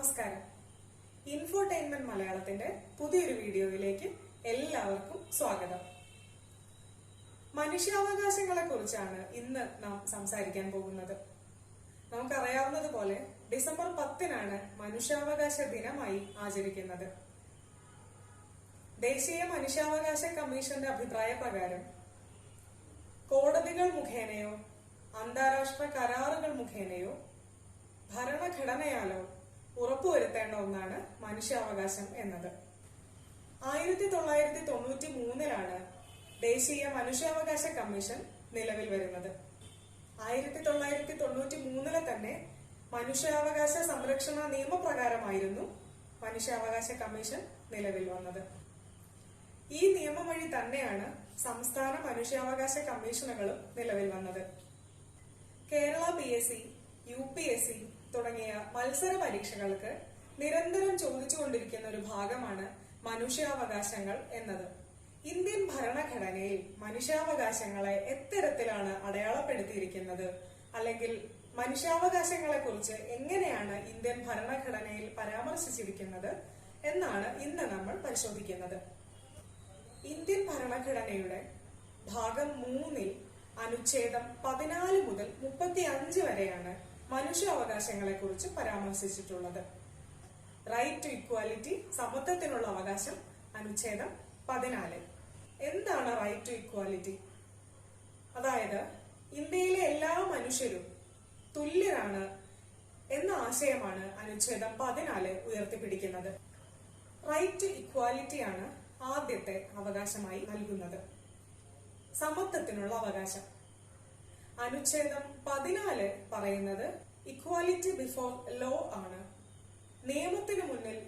നമസ്കാരം. ഇൻഫോടൈൻമെന്റ് മലയാളത്തിന്റെ പുതിയൊരു വീഡിയോയിലേക്ക് എല്ലാവർക്കും സ്വാഗതം. മനുഷ്യാവകാശങ്ങളെ കുറിച്ചാണ് ഇന്ന് നാം സംസാരിക്കാൻ പോകുന്നത്. നമുക്കറിയാവുന്നതുപോലെ ഡിസംബർ പത്തിനാണ് മനുഷ്യാവകാശ ദിനമായി ആചരിക്കുന്നത്. ദേശീയ മനുഷ്യാവകാശ കമ്മീഷന്റെ അഭിപ്രായ പ്രകാരം കോടതികൾ മുഖേനയോ അന്താരാഷ്ട്ര കരാറുകൾ മുഖേനയോ ഭരണഘടനയാലോ ഉറപ്പുവരുത്തേണ്ട ഒന്നാണ് മനുഷ്യാവകാശം എന്നത്. ആയിരത്തി തൊള്ളായിരത്തി തൊണ്ണൂറ്റി മൂന്നിലാണ് ദേശീയ മനുഷ്യാവകാശ കമ്മീഷൻ നിലവിൽ വരുന്നത്. ആയിരത്തി തൊള്ളായിരത്തി തൊണ്ണൂറ്റി മൂന്നിലെ തന്നെ മനുഷ്യാവകാശ സംരക്ഷണ നിയമപ്രകാരമായിരുന്നു മനുഷ്യാവകാശ കമ്മീഷൻ നിലവിൽ വന്നത്. ഈ നിയമം വഴി തന്നെയാണ് സംസ്ഥാന മനുഷ്യാവകാശ കമ്മീഷനുകളും നിലവിൽ വന്നത്. Kerala P S C U P S C തുടങ്ങിയ മത്സര പരീക്ഷകൾക്ക് നിരന്തരം ചോദിച്ചുകൊണ്ടിരിക്കുന്ന ഒരു ഭാഗമാണ് മനുഷ്യാവകാശങ്ങൾ എന്നത്. ഇന്ത്യൻ ഭരണഘടനയിൽ മനുഷ്യാവകാശങ്ങളെ എത്തരത്തിലാണ് അടയാളപ്പെടുത്തിയിരിക്കുന്നത്? അല്ലെങ്കിൽ മനുഷ്യാവകാശങ്ങളെ കുറിച്ച് എങ്ങനെയാണ് ഇന്ത്യൻ ഭരണഘടനയിൽ പരാമർശിച്ചിരിക്കുന്നത് എന്നാണ് ഇന്ന് നമ്മൾ പരിശോധിക്കുന്നത്. ഇന്ത്യൻ ഭരണഘടനയുടെ ഭാഗം മൂന്നിൽ അനുച്ഛേദം പതിനാല് മുതൽ മുപ്പത്തി അഞ്ച് വരെയാണ് മനുഷ്യാവകാശങ്ങളെ കുറിച്ച് പരാമർശിച്ചിട്ടുള്ളത്. റൈറ്റ് ടു ഇക്വാലിറ്റി സമത്വത്തിനുള്ള അവകാശം അനുച്ഛേദം പതിനാല്. എന്താണ് റൈറ്റ് ടു ഇക്വാലിറ്റി അതായത് ഇന്ത്യയിലെ എല്ലാ മനുഷ്യരും തുല്യരാണ് എന്ന ആശയമാണ് അനുച്ഛേദം പതിനാല് ഉയർത്തിപ്പിടിക്കുന്നത്. റൈറ്റ് ടു ഇക്വാലിറ്റിയാണ് ആദ്യത്തെ അവകാശമായി നൽകുന്നത്. സമത്വത്തിനുള്ള അവകാശം. അനുച്ഛേദം പതിനാല് പറയുന്നത് ഇക്വാലിറ്റി ബിഫോർ ലോ ആണ്. നിയമത്തിന് മുന്നിൽ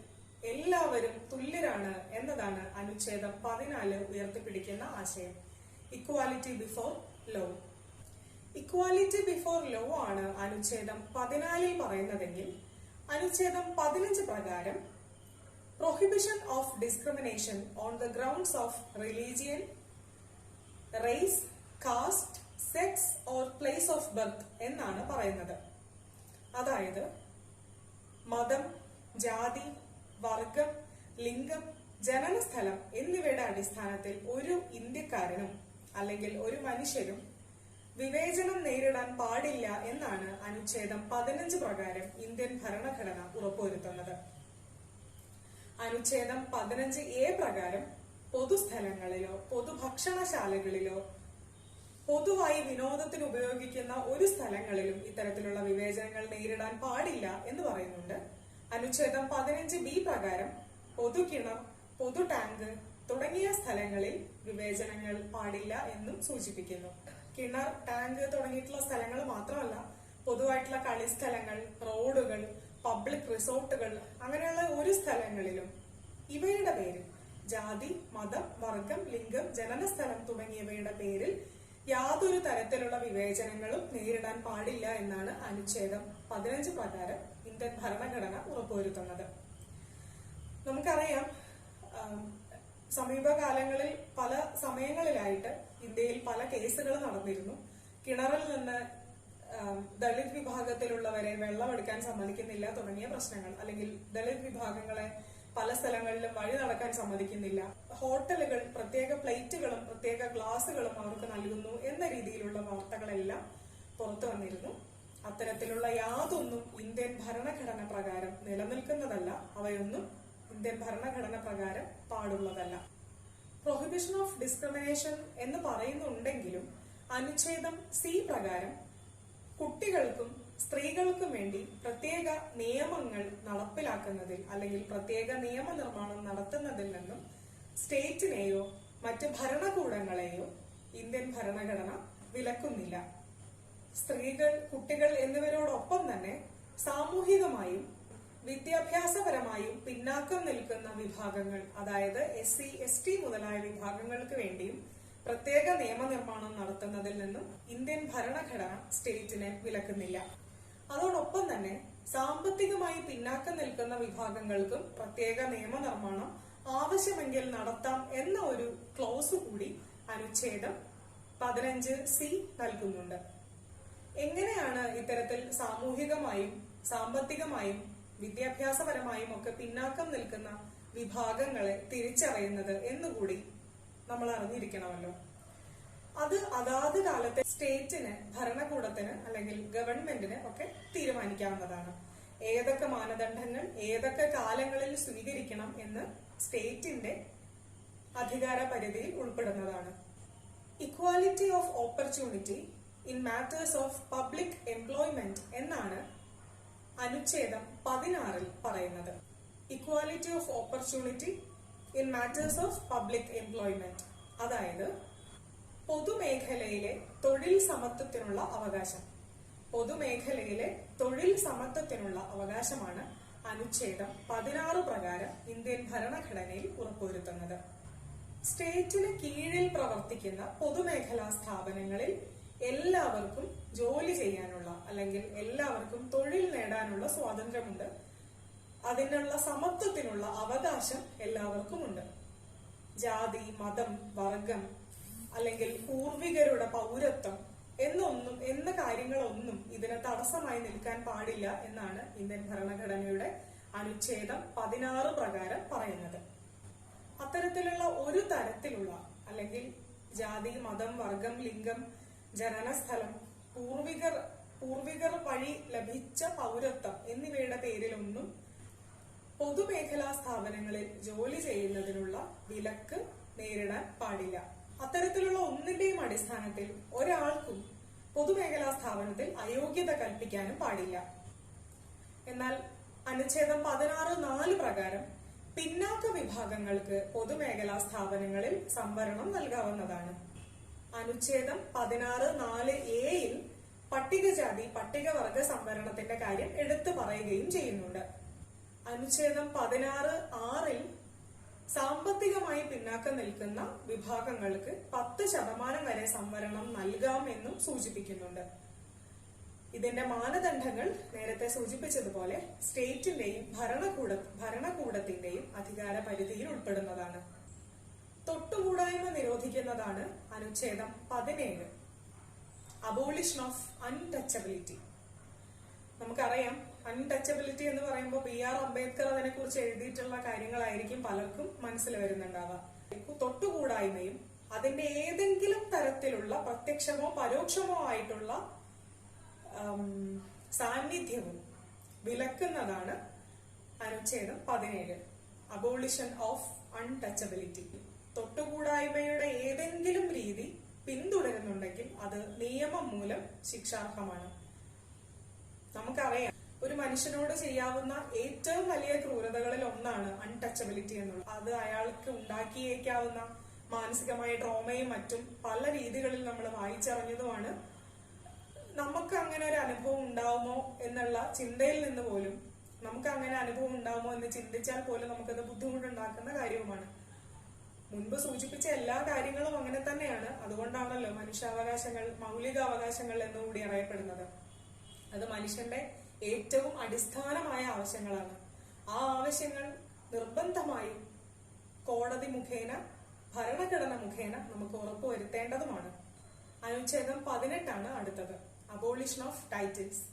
എല്ലാവരും തുല്യരാണ് എന്നതാണ് അനുച്ഛേദം പതിനാല് ഉയർത്തിപ്പിടിക്കുന്ന ആശയം. Equality before law equality before law ആണ് അനുച്ഛേദം പതിനാലിൽ പറയുന്നതെങ്കിൽ അനുച്ഛേദം പതിനഞ്ച് പ്രകാരം prohibition of discrimination on the grounds of religion race caste sex or place of birth എന്നാണ് പറയുന്നത്. അതായത് മതം ജാതി വർഗം ലിംഗം ജനനസ്ഥലം എന്നിവയുടെ അടിസ്ഥാനത്തിൽ ഒരു ഇന്ത്യക്കാരനും അല്ലെങ്കിൽ ഒരു മനുഷ്യരും വിവേചനം നേരിടാൻ പാടില്ല എന്നാണ് അനുച്ഛേദം പതിനഞ്ച് പ്രകാരം ഇന്ത്യൻ ഭരണഘടന ഉറപ്പുവരുത്തുന്നത്. അനുച്ഛേദം പതിനഞ്ച് എ പ്രകാരം പൊതുസ്ഥലങ്ങളിലോ പൊതുഭക്ഷണശാലകളിലോ പൊതുവായി വിനോദത്തിന് ഉപയോഗിക്കുന്ന ഒരു സ്ഥലങ്ങളിലും ഇത്തരത്തിലുള്ള വിവേചനങ്ങൾ നേരിടാൻ പാടില്ല എന്ന് പറയുന്നുണ്ട്. അനുച്ഛേദം പതിനഞ്ച് ബി പ്രകാരം പൊതു പൊതുകിണർ പൊതു ടാങ്ക് തുടങ്ങിയ സ്ഥലങ്ങളിൽ വിവേചനങ്ങൾ പാടില്ല എന്നും സൂചിപ്പിക്കുന്നു. കിണർ ടാങ്ക് തുടങ്ങിയിട്ടുള്ള സ്ഥലങ്ങൾ മാത്രമല്ല പൊതുവായിട്ടുള്ള കളിസ്ഥലങ്ങൾ റോഡുകൾ പബ്ലിക് റിസോർട്ടുകൾ അങ്ങനെയുള്ള ഒരു സ്ഥലങ്ങളിലും ഇവയുടെ പേരിൽ ജാതി മതം വർഗം ലിംഗം ജനനസ്ഥലം തുടങ്ങിയവയുടെ പേരിൽ യാതൊരു തരത്തിലുള്ള വിവേചനങ്ങളും നേരിടാൻ പാടില്ല എന്നാണ് അനുച്ഛേദം പതിനഞ്ച് പ്രകാരം ഇന്ത്യൻ ഭരണഘടന ഉറപ്പുവരുത്തുന്നത്. നമുക്കറിയാം സമീപകാലങ്ങളിൽ പല സമയങ്ങളിലായിട്ട് ഇന്ത്യയിൽ പല കേസുകൾ നടന്നിരുന്നു. കിണറിൽ നിന്ന് ദളിത് വിഭാഗത്തിലുള്ളവരെ വെള്ളമെടുക്കാൻ സമ്മതിക്കുന്നില്ല തുടങ്ങിയ പ്രശ്നങ്ങൾ അല്ലെങ്കിൽ ദളിത് വിഭാഗങ്ങളെ പല സ്ഥലങ്ങളിലും വഴി നടക്കാൻ സമ്മതിക്കുന്നില്ല. ഹോട്ടലുകൾ പ്രത്യേക പ്ലേറ്റുകളും പ്രത്യേക ഗ്ലാസുകളും അവർക്ക് നൽകുന്നു എന്ന രീതിയിലുള്ള വാർത്തകളെല്ലാം പുറത്തു വന്നിരുന്നു. അത്തരത്തിലുള്ള യാതൊന്നും ഇന്ത്യൻ ഭരണഘടന പ്രകാരം നിലനിൽക്കുന്നതല്ല. അവയൊന്നും ഇന്ത്യൻ ഭരണഘടന പ്രകാരം പാടുള്ളതല്ല. പ്രൊഹിബിഷൻ ഓഫ് ഡിസ്ക്രിമിനേഷൻ എന്ന് പറയുന്നുണ്ടെങ്കിലും അനുച്ഛേദം സി പ്രകാരം കുട്ടികൾക്കും സ്ത്രീകൾക്കും വേണ്ടി പ്രത്യേക നിയമങ്ങൾ നടപ്പിലാക്കുന്നതിൽ അല്ലെങ്കിൽ പ്രത്യേക നിയമനിർമ്മാണം നടത്തുന്നതിൽ നിന്നും സ്റ്റേറ്റിനെയോ മറ്റ് ഭരണകൂടങ്ങളെയോ ഇന്ത്യൻ ഭരണഘടന വിലക്കുന്നില്ല. സ്ത്രീകൾ കുട്ടികൾ എന്നിവരോടൊപ്പം തന്നെ സാമൂഹികമായും വിദ്യാഭ്യാസപരമായും പിന്നാക്കം നിൽക്കുന്ന വിഭാഗങ്ങൾ അതായത് എസ് സി എസ് ടി മുതലായ വിഭാഗങ്ങൾക്ക് വേണ്ടിയും പ്രത്യേക നിയമനിർമ്മാണം നടത്തുന്നതിൽ നിന്നും ഇന്ത്യൻ ഭരണഘടന സ്റ്റേറ്റിനെ വിലക്കുന്നില്ല. അതോടൊപ്പം തന്നെ സാമ്പത്തികമായി പിന്നാക്കം നിൽക്കുന്ന വിഭാഗങ്ങൾക്കും പ്രത്യേക നിയമനിർമ്മാണം ആവശ്യമെങ്കിൽ നടത്താം എന്ന ഒരു ക്ലോസ് കൂടി അനുച്ഛേദം പതിനഞ്ച് സി നൽകുന്നുണ്ട്. എങ്ങനെയാണ് ഇത്തരത്തിൽ സാമൂഹികമായും സാമ്പത്തികമായും വിദ്യാഭ്യാസപരമായും ഒക്കെ പിന്നാക്കം നിൽക്കുന്ന വിഭാഗങ്ങളെ തിരിച്ചറിയുന്നത് എന്നുകൂടി നമ്മൾ അറിഞ്ഞിരിക്കണമല്ലോ. അത് അതാത് കാലത്തെ സ്റ്റേറ്റിന് ഭരണകൂടത്തിന് അല്ലെങ്കിൽ ഗവൺമെന്റിന് ഒക്കെ തീരുമാനിക്കാവുന്നതാണ്. ഏതൊക്കെ മാനദണ്ഡങ്ങൾ ഏതൊക്കെ കാലങ്ങളിൽ സ്വീകരിക്കണം എന്ന് സ്റ്റേറ്റിന്റെ അധികാര പരിധിയിൽ ഉൾപ്പെടുന്നതാണ്. Equality of opportunity in matters of public employment എന്നാണ് അനുച്ഛേദം പതിനാറിൽ പറയുന്നത്. Equality of opportunity in matters of public employment അതായത് പൊതുമേഖലയിലെ തൊഴിൽ സമത്വത്തിനുള്ള അവകാശം. പൊതുമേഖലയിലെ തൊഴിൽ സമത്വത്തിനുള്ള അവകാശമാണ് അനുച്ഛേദം പതിനാറ് പ്രകാരം ഇന്ത്യൻ ഭരണഘടനയിൽ ഉറപ്പുവരുത്തുന്നത്. സ്റ്റേറ്റിന് കീഴിൽ പ്രവർത്തിക്കുന്ന പൊതുമേഖലാ സ്ഥാപനങ്ങളിൽ എല്ലാവർക്കും ജോലി ചെയ്യാനുള്ള അല്ലെങ്കിൽ എല്ലാവർക്കും തൊഴിൽ നേടാനുള്ള സ്വാതന്ത്ര്യമുണ്ട്. അതിനുള്ള സമത്വത്തിനുള്ള അവകാശം എല്ലാവർക്കുമുണ്ട്. ജാതി മതം വർഗം അല്ലെങ്കിൽ പൂർവികരുടെ പൗരത്വം എന്നൊന്നും എന്ന കാര്യങ്ങളൊന്നും ഇതിന് തടസ്സമായി നിൽക്കാൻ പാടില്ല എന്നാണ് ഇന്ത്യൻ ഭരണഘടനയുടെ അനുച്ഛേദം പതിനാറ് പ്രകാരം പറയുന്നത്. അത്തരത്തിലുള്ള ഒരു തരത്തിലുള്ള അല്ലെങ്കിൽ ജാതി മതം വർഗം ലിംഗം ജനനസ്ഥലം പൂർവികർ പൂർവികർ വഴി ലഭിച്ച പൗരത്വം എന്നിവയുടെ പേരിലൊന്നും പൊതുമേഖലാ സ്ഥാപനങ്ങളിൽ ജോലി ചെയ്യുന്നതിനുള്ള വിലക്ക് നേരിടാൻ പാടില്ല. അത്തരത്തിലുള്ള ഒന്നിന്റെയും അടിസ്ഥാനത്തിൽ ഒരാൾക്കും പൊതുമേഖലാ സ്ഥാപനത്തിൽ അയോഗ്യത കൽപ്പിക്കാനും പാടില്ല. എന്നാൽ അനുച്ഛേദം പതിനാറ് നാല് പ്രകാരം പിന്നാക്ക വിഭാഗങ്ങൾക്ക് പൊതുമേഖലാ സ്ഥാപനങ്ങളിൽ സംവരണം നൽകാവുന്നതാണ്. അനുച്ഛേദം പതിനാറ് നാല് എയിൽ പട്ടികജാതി പട്ടികവർഗ സംവരണത്തിന്റെ കാര്യം എടുത്തു പറയുകയും ചെയ്യുന്നുണ്ട്. അനുച്ഛേദം പതിനാറ് ആറിൽ സാമ്പത്തികമായി പിന്നാക്കം നിൽക്കുന്ന വിഭാഗങ്ങൾക്ക് പത്ത് ശതമാനം വരെ സംവരണം നൽകാമെന്നും സൂചിപ്പിക്കുന്നുണ്ട്. ഇതിന്റെ മാനദണ്ഡങ്ങൾ നേരത്തെ സൂചിപ്പിച്ചതുപോലെ സ്റ്റേറ്റിന്റെയും ഭരണകൂട ഭരണകൂടത്തിന്റെയും അധികാര പരിധിയിൽ ഉൾപ്പെടുന്നതാണ്. തൊട്ടുകൂടായ്മ നിരോധിക്കുന്നതാണ് അനുച്ഛേദം പതിനേഴ്. അബോളിഷൻ ഓഫ് അൺടച്ചബിലിറ്റി നമുക്കറിയാം അൺടച്ചബിലിറ്റി എന്ന് പറയുമ്പോൾ ബി ആർ അംബേദ്കർ അതിനെ കുറിച്ച് എഴുതിയിട്ടുള്ള കാര്യങ്ങളായിരിക്കും പലർക്കും മനസ്സിൽ വരുന്നുണ്ടാവുക. തൊട്ടുകൂടായ്മയും അതിന്റെ ഏതെങ്കിലും തരത്തിലുള്ള പ്രത്യക്ഷമോ പരോക്ഷമോ ആയിട്ടുള്ള സാന്നിധ്യവും വിലക്കുന്നതാണ് അനുച്ഛേദം പതിനേഴ്. അബോളിഷൻ ഓഫ് അൺടച്ചബിലിറ്റി തൊട്ടുകൂടായ്മയുടെ ഏതെങ്കിലും രീതി പിന്തുടരുന്നുണ്ടെങ്കിൽ അത് നിയമം മൂലം ശിക്ഷാർഹമാണ്. നമുക്കറിയാം ഒരു മനുഷ്യനോട് ചെയ്യാവുന്ന ഏറ്റവും വലിയ ക്രൂരതകളിൽ ഒന്നാണ് അൺടച്ചബിലിറ്റി എന്നുള്ളത്. അത് അയാൾക്ക് ഉണ്ടാക്കിയേക്കാവുന്ന മാനസികമായ ട്രോമയും മറ്റും പല രീതികളിൽ നമ്മൾ വായിച്ചറിഞ്ഞതുമാണ്. നമുക്ക് അങ്ങനെ ഒരു അനുഭവം ഉണ്ടാവുമോ എന്നുള്ള ചിന്തയിൽ നിന്ന് പോലും നമുക്ക് അങ്ങനെ അനുഭവം ഉണ്ടാവുമോ എന്ന് ചിന്തിച്ചാൽ പോലും നമുക്കത് ബുദ്ധിമുട്ടുണ്ടാക്കുന്ന കാര്യവുമാണ്. മുൻപ് സൂചിപ്പിച്ച എല്ലാ കാര്യങ്ങളും അങ്ങനെ തന്നെയാണ്. അതുകൊണ്ടാണല്ലോ മനുഷ്യാവകാശങ്ങൾ മൗലികാവകാശങ്ങൾ എന്നുകൂടി അറിയപ്പെടുന്നത്. അത് മനുഷ്യന്റെ ഏറ്റവും അടിസ്ഥാനമായ ആവശ്യങ്ങളാണ്. ആ ആവശ്യങ്ങൾ നിർബന്ധമായും കോടതി മുഖേന ഭരണഘടന മുഖേന നമുക്ക് ഉറപ്പുവരുത്തേണ്ടതുമാണ്. അനുച്ഛേദം പതിനെട്ടാണ് അടുത്തത്. അബോളിഷൻ ഓഫ് ടൈറ്റിൽസ്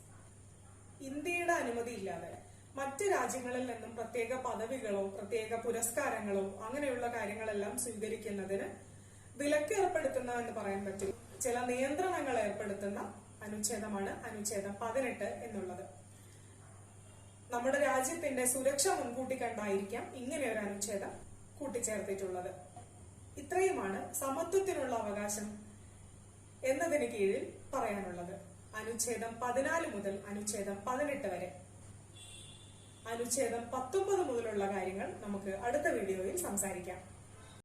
ഇന്ത്യയുടെ അനുമതി ഇല്ലാതെ മറ്റ് രാജ്യങ്ങളിൽ നിന്നും പ്രത്യേക പദവികളോ പ്രത്യേക പുരസ്കാരങ്ങളോ അങ്ങനെയുള്ള കാര്യങ്ങളെല്ലാം സ്വീകരിക്കുന്നതിന് വിലക്ക് ഏർപ്പെടുത്തുന്ന എന്ന് പറയാൻ പറ്റും. ചില നിയന്ത്രണങ്ങൾ ഏർപ്പെടുത്തുന്ന അനുച്ഛേദമാണ് അനുച്ഛേദം പതിനെട്ട് എന്നുള്ളത്. നമ്മുടെ രാജ്യത്തിന്റെ സുരക്ഷ മുൻകൂട്ടി കണ്ടായിരിക്കാം ഇങ്ങനെ ഒരു അനുച്ഛേദം കൂട്ടിച്ചേർത്തിട്ടുള്ളത്. ഇത്രയുമാണ് സമത്വത്തിനുള്ള അവകാശം എന്നതിന് കീഴിൽ പറയാനുള്ളത്. അനുച്ഛേദം പതിനാല് മുതൽ അനുച്ഛേദം പതിനെട്ട് വരെ. അനുച്ഛേദം പത്തൊമ്പത് മുതലുള്ള കാര്യങ്ങൾ നമുക്ക് അടുത്ത വീഡിയോയിൽ സംസാരിക്കാം.